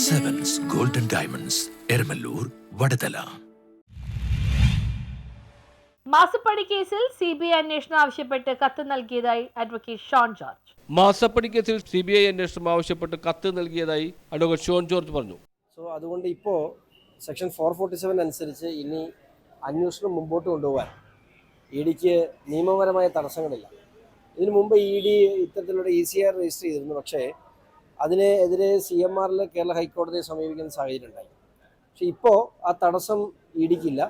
Diamonds Eramalloor Vadathala മാസപ്പടി കേസിൽ C B I അന്വേഷണം ആവശ്യപ്പെട്ട് കത്ത് നൽകിയതായി അഡ്വക്കേറ്റ് ഷോൺ ജോർജ് മാസപ്പടി കേസിൽ സി ബി ഐ അന്വേഷണം ആവശ്യപ്പെട്ട് കത്ത് നൽകിയതായി അഡ്വക്കേറ്റ് ഷോൺ ജോർജ് പറഞ്ഞു. സോ അതുകൊണ്ട് ഇപ്പോൾ സെക്ഷൻ ഫോർ ഫോർട്ടി സെവൻ അനുസരിച്ച് ഇനി അന്വേഷണം മുമ്പോട്ട് കൊണ്ടുപോകാൻ ഇ ഡിക്ക് നിയമപരമായ തടസ്സങ്ങളില്ല. ഇതിനു മുമ്പ് ഇ ഡി ഇത്തരത്തിലുള്ള ഇ സി ആർ രജിസ്റ്റർ ചെയ്തിരുന്നു. പക്ഷേ അതിനെതിരെ സി എം ആറിൽ കേരള ഹൈക്കോടതിയെ സമീപിക്കുന്ന സാഹചര്യം ഉണ്ടായി പക്ഷെ ഇപ്പോൾ ആ തടസ്സം ഇടിക്കില്ല.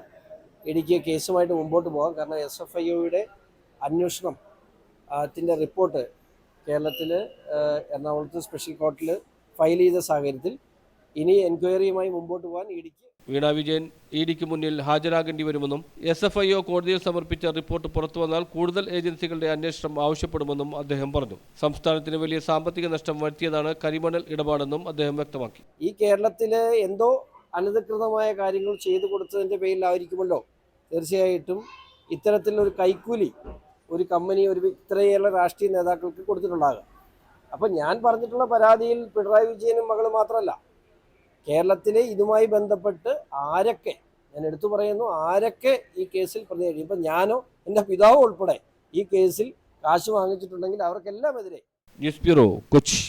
ഡിക്കില്ല കേസുമായിട്ട് മുമ്പോട്ട് പോകാം. കാരണം എസ് എഫ് ഐ ഒയുടെ അന്വേഷണം ത്തിന്റെ റിപ്പോർട്ട് കേരളത്തിൽ എറണാകുളത്ത് സ്പെഷ്യൽ കോർട്ടിൽ ഫയൽ ചെയ്ത സാഹചര്യത്തിൽ ഇനി എൻക്വയറിയുമായി മുമ്പോട്ട് പോകാൻ ഇ ഡിക്ക് വീണ വിജയൻ ഇ ഡിക്ക് മുന്നിൽ ഹാജരാകേണ്ടി വരുമെന്നും എസ് എഫ് ഐ ഒ കോടതിയിൽ സമർപ്പിച്ച റിപ്പോർട്ട് പുറത്തു വന്നാൽ കൂടുതൽ ഏജൻസികളുടെ അന്വേഷണം ആവശ്യപ്പെടുമെന്നും അദ്ദേഹം പറഞ്ഞു. സംസ്ഥാനത്തിന് വലിയ സാമ്പത്തിക നഷ്ടം വരുത്തിയതാണ് കരിമണൽ ഇടപാടെന്നും അദ്ദേഹം വ്യക്തമാക്കി. ഈ കേരളത്തിലെ എന്തോ അനധികൃതമായ കാര്യങ്ങൾ ചെയ്തു കൊടുത്തതിന്റെ പേരിലായിരിക്കുമല്ലോ. തീർച്ചയായിട്ടും ഇത്തരത്തിലൊരു കൈക്കൂലി ഒരു കമ്പനി ഒരു ഇത്രയേറെ രാഷ്ട്രീയ നേതാക്കൾക്ക് കൊടുത്തിട്ടുണ്ടാകുക അപ്പം ഞാൻ പറഞ്ഞിട്ടുള്ള പരാതിയിൽ പിണറായി വിജയനും മകൾ മാത്രമല്ല. കേരളത്തിലെ ഇതുമായി ബന്ധപ്പെട്ട് ആരൊക്കെ ഞാൻ എടുത്തു പറയുന്നു ആരൊക്കെ ഈ കേസിൽ പ്രതി ഇപ്പം ഞാനോ എന്റെ പിതാവോ ഉൾപ്പെടെ ഈ കേസിൽ കാശ് വാങ്ങിച്ചിട്ടുണ്ടെങ്കിൽ അവർക്കെല്ലാം എതിരെ ന്യൂസ് ബ്യൂറോ കൊച്ചി.